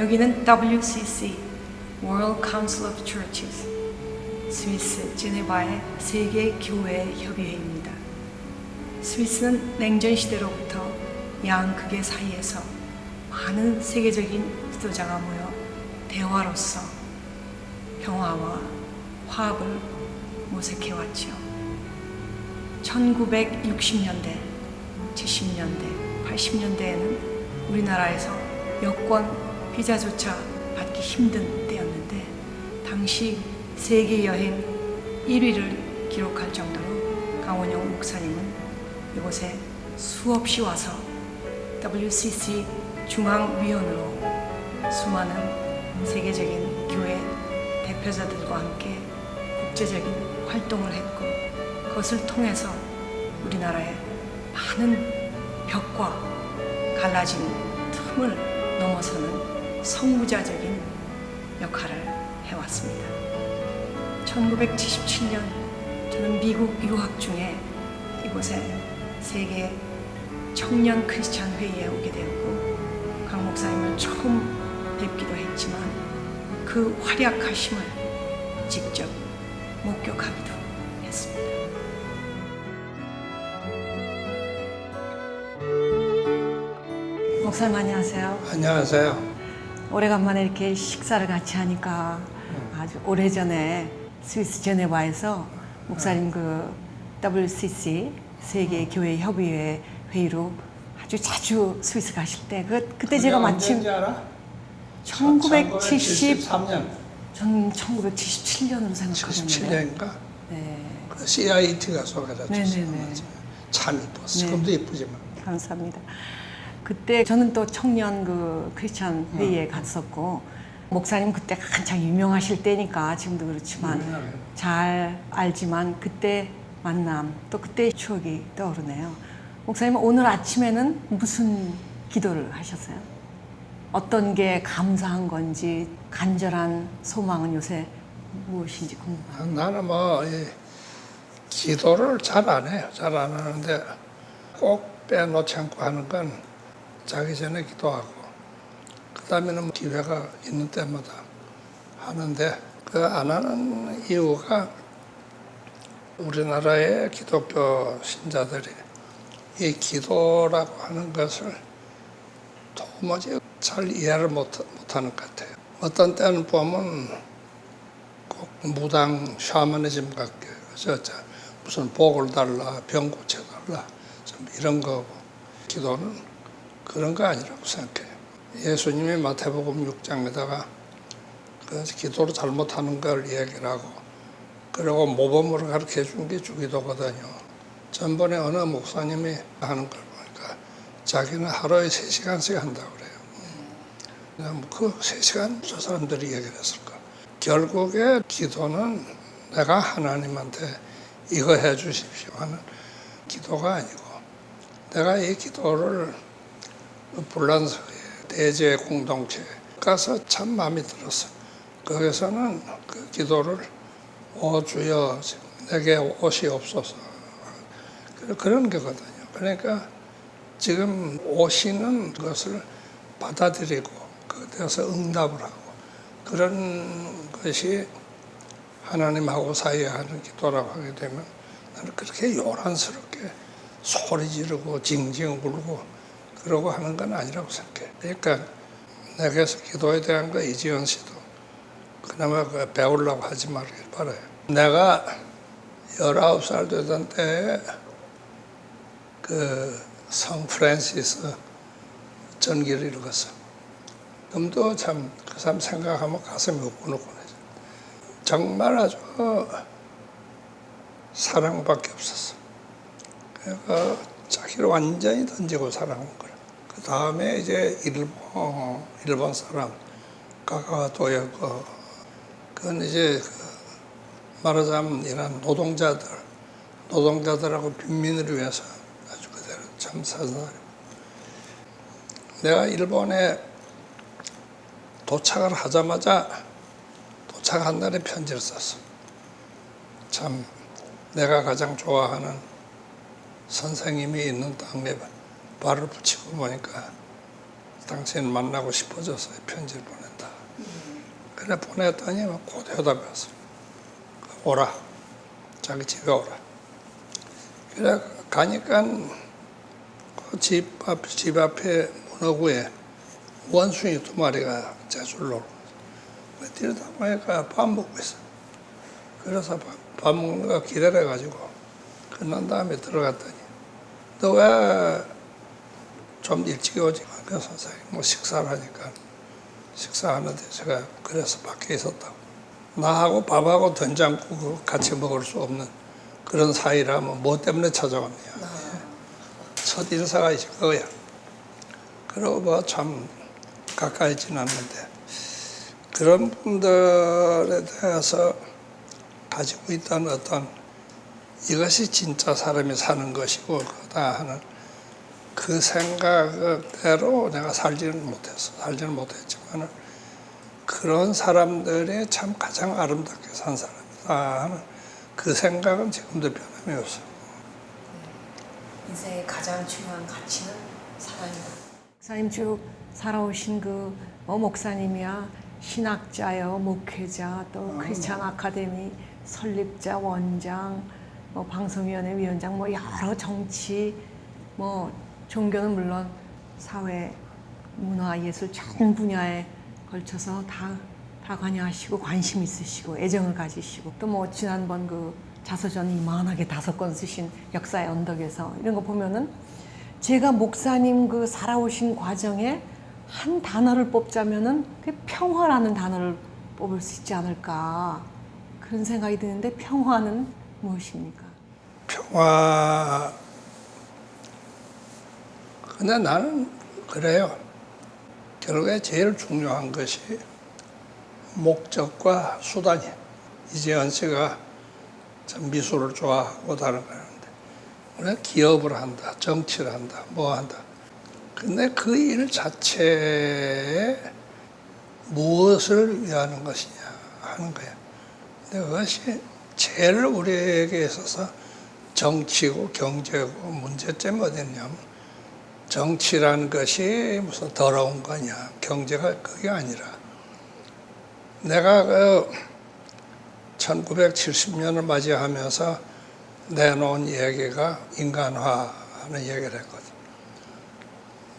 여기는 WCC World Council of Churches 스위스 제네바의 세계 교회 협의회입니다. 스위스는 냉전 시대로부터 양극의 사이에서 많은 세계적인 지도자가 모여 대화로서 평화와 화합을 모색해 왔지요. 1960년대, 70년대, 80년대에는 우리나라에서 여권 비자조차 받기 힘든 때였는데 당시 세계 여행 1위를 기록할 정도로 강원영 목사님은 이곳에 수없이 와서 WCC 중앙위원으로 수많은 세계적인 교회 대표자들과 함께 국제적인 활동을 했고 그것을 통해서 우리나라의 많은 벽과 갈라진 틈을 넘어서는 성무자적인 역할을 해왔습니다. 1977년 저는 미국 유학 중에 이곳에 세계 청년 크리스찬 회의에 오게 되었고 강 목사님을 처음 뵙기도 했지만 그 활약하심을 직접 목격하기도 했습니다. 목사님 안녕하세요. 안녕하세요. 오래간만에 이렇게 식사를 같이 하니까 아주 오래전에 스위스 제네바에서 목사님 그 WCC 세계 교회 협의회 회의로 아주 자주 스위스 가실 때 그 그때 제가 마침 알아? 1970 1973년, 전 1977년으로 생각하는데 77년인가? 네 그 CIT가 네네네. 줬어요. 참 이뻤어. 네. 지금도 이쁘지만. 감사합니다. 그때 저는 또 청년 그 크리스찬 회의에 갔었고 목사님 그때 한창 유명하실 때니까 지금도 그렇지만 유명해요. 잘 알지만 그때 만남 또 그때 추억이 떠오르네요. 목사님 오늘 아침에는 무슨 기도를 하셨어요? 어떤 게 감사한 건지 간절한 소망은 요새 무엇인지 궁금해요. 나는 뭐, 이 기도를 잘 안 해요. 잘 안 하는데 꼭 빼놓지 않고 하는 건 자기 전에 기도하고, 그 다음에는 기회가 있는 때마다 하는데, 그 안 하는 이유가 우리나라의 기독교 신자들이 이 기도라고 하는 것을 도무지 잘 이해를 못, 못하는 것 같아요. 어떤 때는 보면 꼭 무당 샤머니즘 같게 그죠? 자, 무슨 복을 달라, 병 고쳐달라, 좀 이런 거고 기도는 그런 거 아니라고 생각해요. 예수님이 마태복음 6장에다가 그 기도를 잘못하는 걸 얘기를 하고 그리고 모범으로 가르쳐 준 게 주기도거든요. 전번에 어느 목사님이 하는 걸 보니까 자기는 하루에 세시간씩 한다고 그래요. 음. 그 3시간 저 사람들이 얘기를 했을까? 결국에 기도는 내가 하나님한테 이거 해 주십시오 하는 기도가 아니고 내가 이 기도를 불란서에 대제 공동체에 가서 참 마음에 들었어. 거기서는 그 기도를 오 주여 내게 옷이 없어서 그런 거거든요. 그러니까 지금 오시는 것을 받아들이고 그것에서 응답을 하고 그런 것이 하나님하고 사이에 하는 기도라고 하게 되면 나는 그렇게 요란스럽게 소리 지르고 징징 울고 그러고 하는 건 아니라고 생각해. 그러니까 내게서 기도에 대한 거 이지연 씨도 그나마 그 배우려고 하지 말길 바라요. 내가 19살 되던 때에 그성 프란시스 전기를 읽었어. 그럼도 참 그 사람 생각하면 가슴이 후끈후끈해져. 정말 아주 사랑밖에 없었어. 그러니까 자기를 완전히 던지고 사랑한 거야. 그 다음에 이제 일본, 일본 사람, 가가도요코, 그건 이제 그 말하자면 이런 노동자들, 노동자들하고 빈민을 위해서 아주 그대로 참 사사람. 내가 일본에 도착을 하자마자 도착한 날에 편지를 썼어. 참 내가 가장 좋아하는 선생님이 있는 땅에 발을 붙이고 보니까 당신 만나고 싶어져서 편지를 보낸다. 그래 보냈더니 막 고대하다 왔어. 오라. 자기 집에 오라. 그래 가니까 그 집 앞, 집 앞에 문어구에 원숭이 두 마리가 제술로 뛰다 보니까 밥 먹고 있어. 그래서 밥, 밥 먹는 거 기다려가지고 끝난 다음에 들어갔더니 너왜 좀 일찍 오지? 그래서 선생님 뭐 식사를 하니까 식사하는데 제가 그래서 밖에 있었다고. 나하고 밥하고 된장국 같이 먹을 수 없는 그런 사이라면 뭐 때문에 찾아왔냐. 첫 인사가 이제 그거야. 그러고 뭐 참 가까이 지났는데 그런 분들에 대해서 가지고 있던 어떤 이것이 진짜 사람이 사는 것이고 그다 하는 그 생각대로 내가 살지는 못했어. 살지는 못했지만 그런 사람들이 참 가장 아름답게 산 사람이다 하는 그 생각은 지금도 변함이 없어. 인생의 가장 중요한 가치는 사랑이다. 목사님 쭉 살아오신 그뭐 목사님이야 신학자요 목회자 또 크리스찬 아카데미 설립자 원장 뭐 방송위원회 위원장 뭐 여러 정치 뭐 종교는 물론 사회 문화 예술 전 분야에 걸쳐서 다, 다 관여하시고 관심 있으시고 애정을 가지시고 또 뭐 지난번 그 자서전 이만하게 다섯 권 쓰신 역사의 언덕에서 이런 거 보면은 제가 목사님 그 살아오신 과정에 한 단어를 뽑자면은 그 평화라는 단어를 뽑을 수 있지 않을까 그런 생각이 드는데 평화는 무엇입니까? 평화. 근데 나는 그래요. 결국에 제일 중요한 것이 목적과 수단이야. 이재현 씨가 참 미술을 좋아하고 다른 걸 하는데 우리가 기업을 한다, 정치를 한다, 뭐 한다. 근데 그 일 자체에 무엇을 위하는 것이냐 하는 거야. 근데 그것이 제일 우리에게 있어서 정치고 경제고 문제점이 어디냐면 정치라는 것이 무슨 더러운 거냐 경제가 그게 아니라 내가 그 1970년을 맞이하면서 내놓은 얘기가 인간화하는 얘기를 했거든.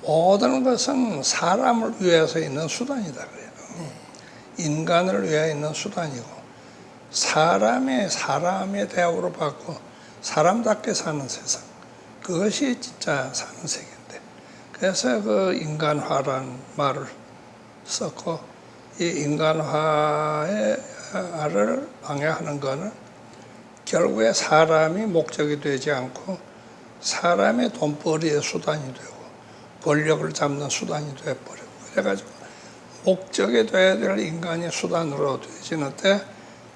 모든 것은 사람을 위해서 있는 수단이다 그래요. 인간을 위해 있는 수단이고 사람이 사람의 대우를 받고 사람답게 사는 세상 그것이 진짜 사는 세계인데 그래서 그 인간화란 말을 썼고 이 인간화를 방해하는 거는 결국에 사람이 목적이 되지 않고 사람의 돈벌이의 수단이 되고 권력을 잡는 수단이 되어버리고 그래가지고 목적이 돼야 될 인간이 수단으로 되지는 때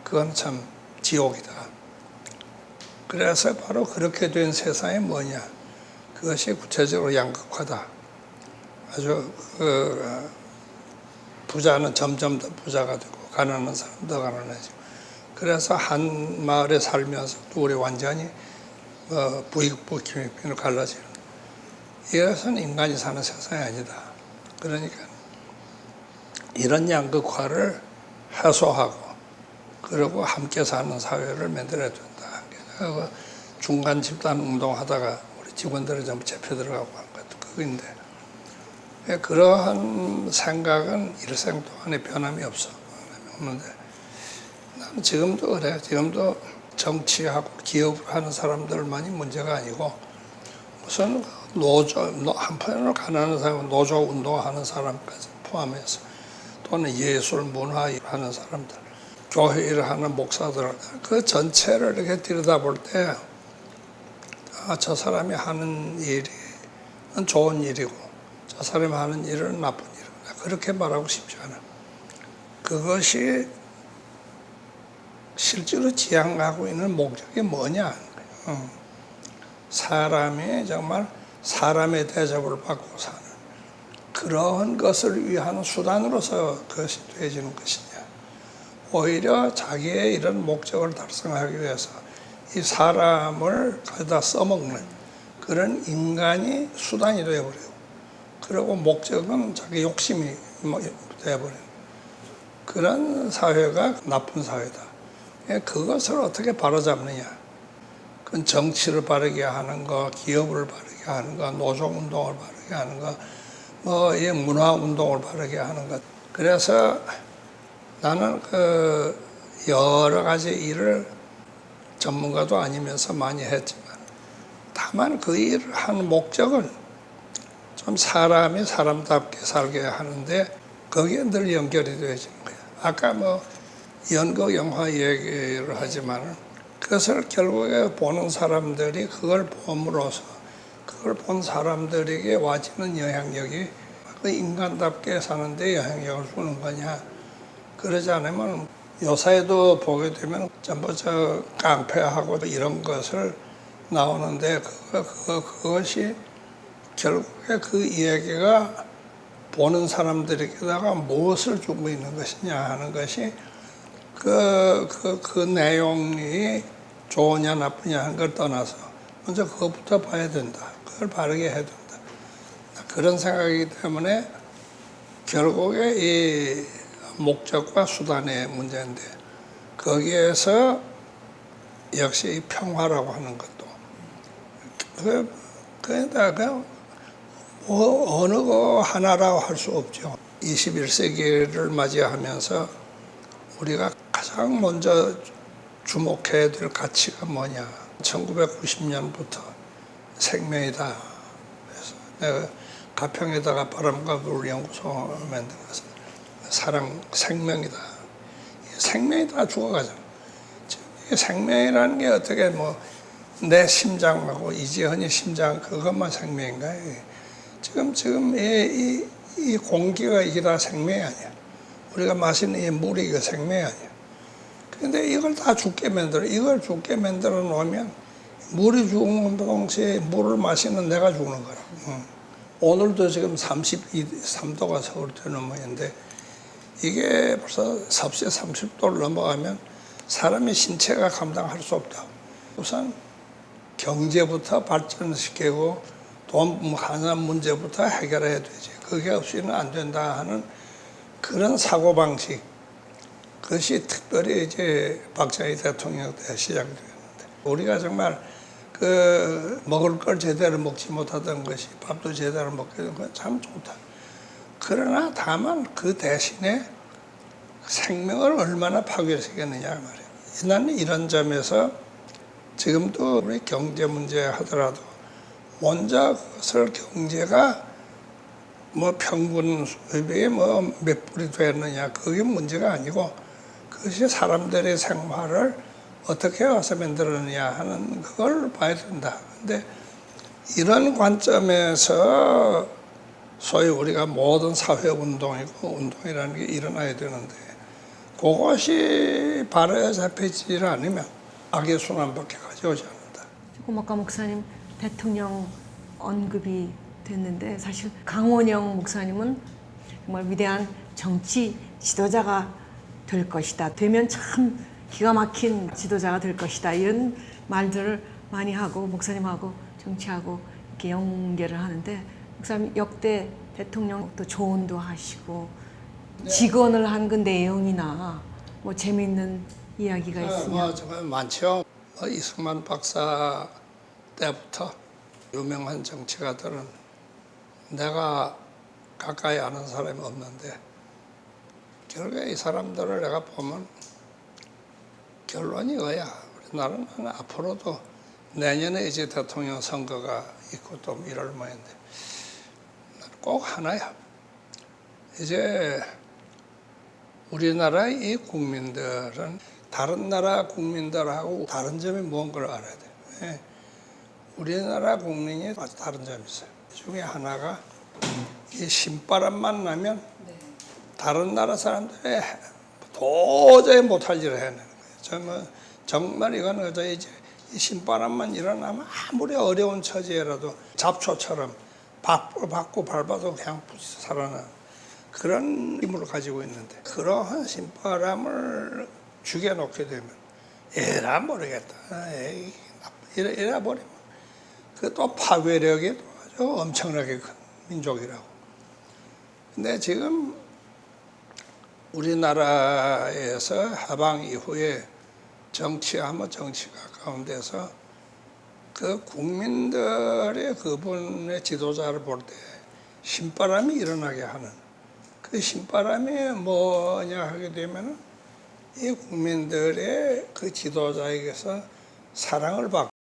그건 참 지옥이다. 그래서 바로 그렇게 된 세상이 뭐냐? 그것이 구체적으로 양극화다. 아주 그 부자는 점점 더 부자가 되고 가난한 사람 더 가난해지고 그래서 한 마을에 살면서 또 우리 완전히 어, 부익부 김익빈으로 갈라지는 이것은 인간이 사는 세상이 아니다. 그러니까 이런 양극화를 해소하고 그리고 함께 사는 사회를 만들어야 된다. 중간 집단 운동하다가 우리 직원들이 전부 잡혀 들어가고 한 것도 그거인데 그러한 생각은 일생 동안에 변함이 없어. 없는데 나는 지금도 그래. 지금도 정치하고 기업을 하는 사람들만이 문제가 아니고 무슨 노조, 한편으로 가난한 사람, 노조 운동하는 사람까지 포함해서 또는 예술, 문화 하는 사람들, 교회 일을 하는 목사들, 그 전체를 이렇게 들여다볼 때, 아, 저 사람이 하는 일이 좋은 일이고, 저 사람이 하는 일은 나쁜 일이고, 그렇게 말하고 싶지 않아. 그것이 실제로 지향하고 있는 목적이 뭐냐? 어. 사람이 정말 사람의 대접을 받고 사는 그러한 것을 위한 수단으로서 그것이 되어지는 것이냐. 오히려 자기의 이런 목적을 달성하기 위해서 이 사람을 가져다 써먹는 그런 인간이 수단이 되어버리고 그리고 목적은 자기 욕심이 뭐 돼버린 그런 사회가 나쁜 사회다. 예, 그것을 어떻게 바로잡느냐? 그건 정치를 바르게 하는 거, 기업을 바르게 하는 거, 노동 운동을 바르게 하는 거, 뭐, 이 문화 운동을 바르게 하는 것. 그래서 나는 그 여러 가지 일을 전문가도 아니면서 많이 했지만 다만 그 일을 하는 목적은 좀 사람이 사람답게 살게 하는데 거기에 늘 연결이 되어지는 거야. 아까 뭐 연극 영화 얘기를 하지만 그것을 결국에 보는 사람들이 그걸 봄으로써 그걸 본 사람들에게 와지는 영향력이 그 인간답게 사는데 영향력을 주는 거냐. 그러지 않으면 요사이도 보게 되면 전부 저 깡패하고 이런 것을 나오는데 그거, 그거, 그것이 결국에 그 이야기가 보는 사람들에게다가 무엇을 주고 있는 것이냐 하는 것이 그, 그, 그 내용이 좋으냐 나쁘냐 하는 걸 떠나서 먼저 그것부터 봐야 된다. 그걸 바르게 해야 된다. 그런 생각이기 때문에 결국에 이 목적과 수단의 문제인데 거기에서 역시 이 평화라고 하는 것도 그 그에다가 뭐 어느 거 하나라고 할 수 없죠. 21세기를 맞이하면서 우리가 가장 먼저 주목해야 될 가치가 뭐냐. 1990년부터 생명이다. 그래서 내가 가평에다가 바람과 물 연구소 만들어서 사랑 생명이다. 생명이 다 죽어가잖아. 이 생명이라는 게 어떻게 뭐 내 심장하고 이지현이 심장 그것만 생명인가? 지금 지금 이, 이, 이 공기가 이게 다 생명이 아니야. 우리가 마시는 이 물이 이거 생명이 아니야. 근데 이걸 다 죽게 만들어. 이걸 죽게 만들어 놓으면 물이 죽은 동시에 물을 마시는 내가 죽는 거라. 응. 오늘도 지금 32, 3도가 서울 되는 모양인데 이게 벌써 섭씨 30도를 넘어가면 사람의 신체가 감당할 수 없다. 우선 경제부터 발전시키고 돈 하나 문제부터 해결해야 되지. 그게 없이는 안 된다 하는 그런 사고방식. 그것이 특별히 이제 박정희 대통령 때 시작되었는데 우리가 정말 그 먹을 걸 제대로 먹지 못하던 것이 밥도 제대로 먹게 된 건 참 좋다. 그러나 다만 그 대신에 생명을 얼마나 파괴시켰느냐 말이에요. 나는 이런 점에서 지금도 우리 경제 문제 하더라도 그것을 경제가 뭐 평균 수입이 뭐몇 불이 됐느냐 그게 문제가 아니고 그것이 사람들의 생활을 어떻게 와서 만들었느냐 하는 그걸 봐야 된다. 근데 이런 관점에서 소위 우리가 모든 사회 운동이고 운동이라는 게 일어나야 되는데 그것이 바로 잡히지 않으면 악의 순환밖에 가져오지 않는다. 아까 목사님 대통령 언급이 됐는데 사실 강원영 목사님은 정말 위대한 정치 지도자가 될 것이다. 되면 참 기가 막힌 지도자가 될 것이다. 이런 말들을 많이 하고 목사님하고 정치하고 이렇게 연결을 하는데 목사님 역대 대통령 또 조언도 하시고 직언을 한 그 내용이나 뭐 재미있는 이야기가 있으면 뭐 정말 많죠. 뭐 이승만 박사 때부터 유명한 정치가들은 내가 가까이 아는 사람이 없는데 결국에 이 사람들을 내가 보면 결론이 이거야. 우리나라는 앞으로도 내년에 이제 대통령 선거가 있고 또 이럴 모양인데 꼭 하나야. 이제 우리나라의 이 국민들은 다른 나라 국민들하고 다른 점이 뭔걸 알아야 돼. 예. 우리나라 국민이 아주 다른 점이 있어요. 그 중에 하나가 이 신바람만 나면 다른 나라 사람들이 도저히 못할 일을 해내는 거예요. 정말, 정말 이거는 저 이제 이 신바람만 일어나면 아무리 어려운 처지에라도 잡초처럼 밥을 받고 밟아도 그냥 살아나는 그런 힘을 가지고 있는데 그러한 신바람을 죽여놓게 되면 에라 모르겠다. 에이, 이래, 이래 버리면 그 또 파괴력이 또 아주 엄청나게 큰 민족이라고. 근데 지금 우리나라에서 해방 이후에 정치하면 정치가 가운데서 그 국민들의 그분의 지도자를 볼 때 신바람이 일어나게 하는 그 신바람이 뭐냐 하게 되면은 이 국민들의 그 지도자에게서 사랑을 받고